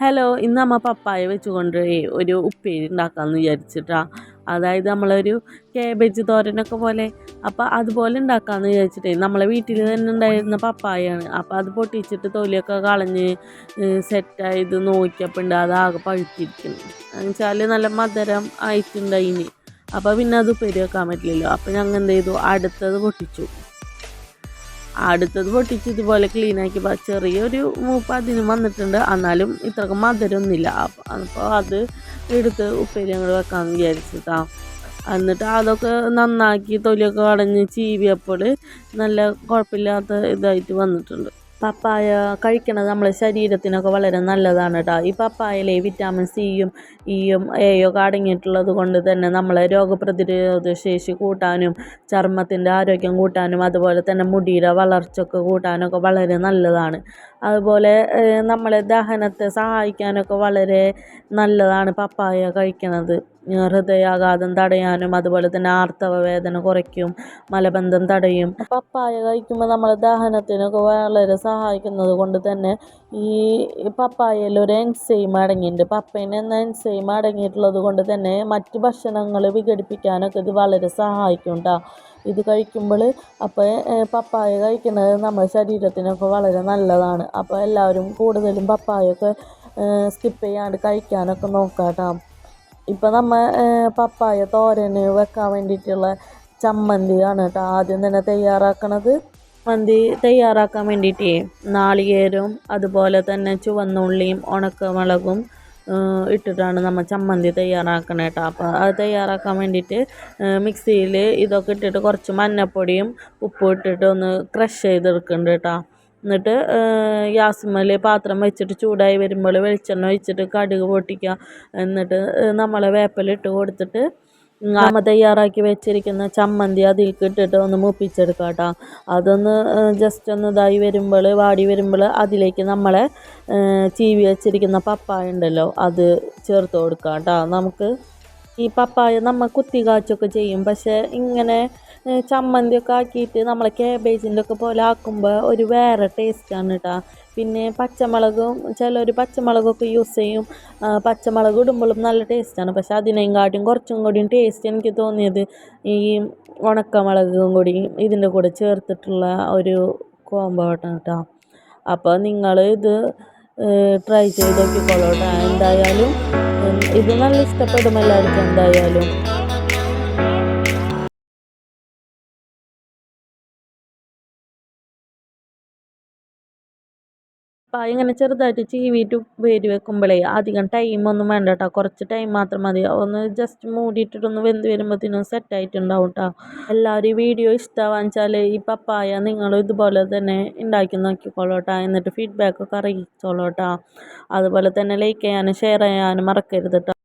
Hello ഇന്ന് നമ്മൾ പപ്പായ വെച്ചുകൊണ്ട് ഒരു ഉപ്പേരി ഉണ്ടാക്കാമെന്ന് വിചാരിച്ചിട്ടാ. അതായത് നമ്മളൊരു കേബേജ് തോരനൊക്കെ പോലെ. അപ്പോൾ അതുപോലെ ഉണ്ടാക്കാമെന്ന് വിചാരിച്ചിട്ടേ. നമ്മളെ വീട്ടിൽ തന്നെ ഉണ്ടായിരുന്ന പപ്പായാണ്. അപ്പോൾ അത് പൊട്ടിച്ചിട്ട് തൊലിയൊക്കെ കളഞ്ഞ് സെറ്റായത് നോക്കിയപ്പോൾ ഉണ്ട് അത് പഴുത്തിരിക്കുന്നു. എന്നുവെച്ചാൽ നല്ല മധുരം ആയിട്ടുണ്ടായിന്. അപ്പോൾ പിന്നെ അത് ഉപ്പേരി വെക്കാൻ പറ്റില്ലല്ലോ. അപ്പോൾ ഞങ്ങൾ എന്ത് ചെയ്തു അടുത്തത് പൊട്ടിച്ചു. അടുത്തത് പൊട്ടിച്ച് ഇതുപോലെ ക്ലീനാക്കി ചെറിയൊരു മൂപ്പ് അതിന് വന്നിട്ടുണ്ട്. എന്നാലും ഇത്രക്ക് മധുരമൊന്നുമില്ല. അപ്പോൾ അത് എടുത്ത് ഉപ്പേരി അങ്ങോട്ട് വെക്കാമെന്ന് വിചാരിച്ചിട്ടാ. എന്നിട്ട് അതൊക്കെ നന്നാക്കി തൊലിയൊക്കെ കടഞ്ഞ് ചീവിയപ്പോൾ നല്ല കുഴപ്പമില്ലാത്ത ഇതായിട്ട് വന്നിട്ടുണ്ട്. പപ്പായ കഴിക്കുന്നത് നമ്മളെ ശരീരത്തിനൊക്കെ വളരെ നല്ലതാണ് കേട്ടോ ഈ പപ്പായയിലെ വിറ്റാമിൻ സിയും ഇയും എയും ഒക്കെ അടങ്ങിയിട്ടുള്ളത് കൊണ്ട് തന്നെ നമ്മളെ രോഗപ്രതിരോധ ശേഷി കൂട്ടാനും ചർമ്മത്തിന്റെ ആരോഗ്യം കൂട്ടാനും അതുപോലെ തന്നെ മുടിയുടെ വളർച്ചയൊക്കെ കൂട്ടാനൊക്കെ വളരെ നല്ലതാണ്. അതുപോലെ നമ്മളെ ദഹനത്തെ സഹായിക്കാനൊക്കെ വളരെ നല്ലതാണ് പപ്പായ കഴിക്കണത്. ഹൃദയാഘാതം തടയാനും അതുപോലെ തന്നെ ആർത്തവ വേദന കുറയ്ക്കും മലബന്ധം തടയും. പപ്പായ കഴിക്കുമ്പോൾ നമ്മളെ ദഹനത്തിനൊക്കെ വളരെ സഹായിക്കുന്നത് കൊണ്ട് തന്നെ ഈ പപ്പായയിൽ ഒരു എൻസൈം അടങ്ങിയിട്ടുണ്ട്. പപ്പൈൻ എന്ന എൻസൈം അടങ്ങിയിട്ടുള്ളത് കൊണ്ട് തന്നെ മറ്റ് ഭക്ഷണങ്ങൾ വിഘടിപ്പിക്കാനൊക്കെ ഇത് വളരെ സഹായിക്കും കേട്ടോ ഇത് കഴിക്കുമ്പോൾ അപ്പോൾ പപ്പായ കഴിക്കുന്നത് നമ്മുടെ ശരീരത്തിനൊക്കെ വളരെ നല്ലതാണ്. അപ്പോൾ എല്ലാവരും കൂടുതലും പപ്പായൊക്കെ സ്കിപ്പ് ചെയ്യാണ്ട് കഴിക്കാനൊക്കെ നോക്കാം കേട്ടോ ഇപ്പം നമ്മൾ പപ്പായ തോരന് വെക്കാൻ വേണ്ടിയിട്ടുള്ള ചമ്മന്തിയാണ് കേട്ടോ ആദ്യം തന്നെ തയ്യാറാക്കണത്. മന്തി തയ്യാറാക്കാൻ വേണ്ടിയിട്ട് നാളികേരവും അതുപോലെ തന്നെ ചുവന്നുള്ളിയും ഉണക്കമുളകും ഇട്ടിട്ടാണ് നമ്മൾ ചമ്മന്തി തയ്യാറാക്കണേ കേട്ടോ അപ്പോൾ അത് തയ്യാറാക്കാൻ വേണ്ടിയിട്ട് മിക്സിയിൽ ഇതൊക്കെ ഇട്ടിട്ട് കുറച്ച് മഞ്ഞൾപ്പൊടിയും ഉപ്പും ഇട്ടിട്ട് ഒന്ന് ക്രഷ് ചെയ്തെടുക്കുന്നുണ്ട് കേട്ടോ എന്നിട്ട് ഗ്യാസുമ്മേൽ പാത്രം വെച്ചിട്ട് ചൂടായി വരുമ്പോൾ വെളിച്ചെണ്ണ ഒഴിച്ചിട്ട് കടുക് പൊട്ടിക്കുക. എന്നിട്ട് നമ്മൾ വേപ്പിലിട്ട് കൊടുത്തിട്ട് നമ്മൾ തയ്യാറാക്കി വെച്ചിരിക്കുന്ന ചമ്മന്തി അതിലേക്ക് ഇട്ടിട്ട് ഒന്ന് മുപ്പിച്ചെടുക്കുക കേട്ടോ. അതൊന്ന് ജസ്റ്റ് ഒന്ന് ഇതായി വരുമ്പോൾ വാടി വരുമ്പോൾ അതിലേക്ക് നമ്മളെ ചീവി വെച്ചിരിക്കുന്ന പപ്പായ ഉണ്ടല്ലോ അത് ചേർത്ത് കൊടുക്കുക കേട്ടോ. നമുക്ക് ഈ പപ്പായ നമ്മൾ കുത്തി കാച്ചൊക്കെ ചെയ്യും. പക്ഷേ ഇങ്ങനെ ചമ്മന്തിയൊക്കെ ആക്കിയിട്ട് നമ്മൾ കാബേജിന്റെ ഒക്കെ പോലെ ആക്കുമ്പോൾ ഒരു വേറെ ടേസ്റ്റാണ് കേട്ടോ പിന്നെ പച്ചമുളകും ചിലർ പച്ചമുളകൊക്കെ യൂസ് ചെയ്യും. പച്ചമുളക് ഇടുമ്പോഴും നല്ല ടേസ്റ്റാണ് പക്ഷെ അതിനെങ്കാട്ടും കുറച്ചും കൂടിയും ടേസ്റ്റ് എനിക്ക് തോന്നിയത് ഈ ഉണക്കമുളകും കൂടി ഇതിന്റെ കൂടെ ചേർത്തിട്ടുള്ള ഒരു കോംബോ കേട്ടോ അപ്പോൾ നിങ്ങൾ ഇത് ട്രൈ ചെയ്ത് നോക്കിക്കോളൂ എന്തായാലും ഇത് നല്ല ഇഷ്ടപ്പെടും എല്ലാവർക്കും എന്തായാലും. അപ്പം ഇങ്ങനെ ചെറുതായിട്ട് ചീവിയിട്ട് വേര് വെക്കുമ്പോഴേ അധികം ടൈമൊന്നും വേണ്ട കേട്ടോ കുറച്ച് ടൈം മാത്രം മതി. ഒന്ന് ജസ്റ്റ് മൂടിയിട്ടിട്ടൊന്ന് വെന്ത് വരുമ്പോഴത്തേനും സെറ്റായിട്ടുണ്ടാവും കേട്ടോ എല്ലാവരും വീഡിയോ ഇഷ്ടമാണെന്ന് വെച്ചാൽ ഈ പപ്പായ നിങ്ങൾ ഇതുപോലെ തന്നെ ഉണ്ടാക്കി നോക്കിക്കോളൂ കേട്ടോ എന്നിട്ട് ഫീഡ്ബാക്കൊക്കെ അറിയിച്ചോളൂ കേട്ടോ അതുപോലെ തന്നെ ലൈക്ക് ചെയ്യാനും ഷെയർ ചെയ്യാനും മറക്കരുത് കേട്ടോ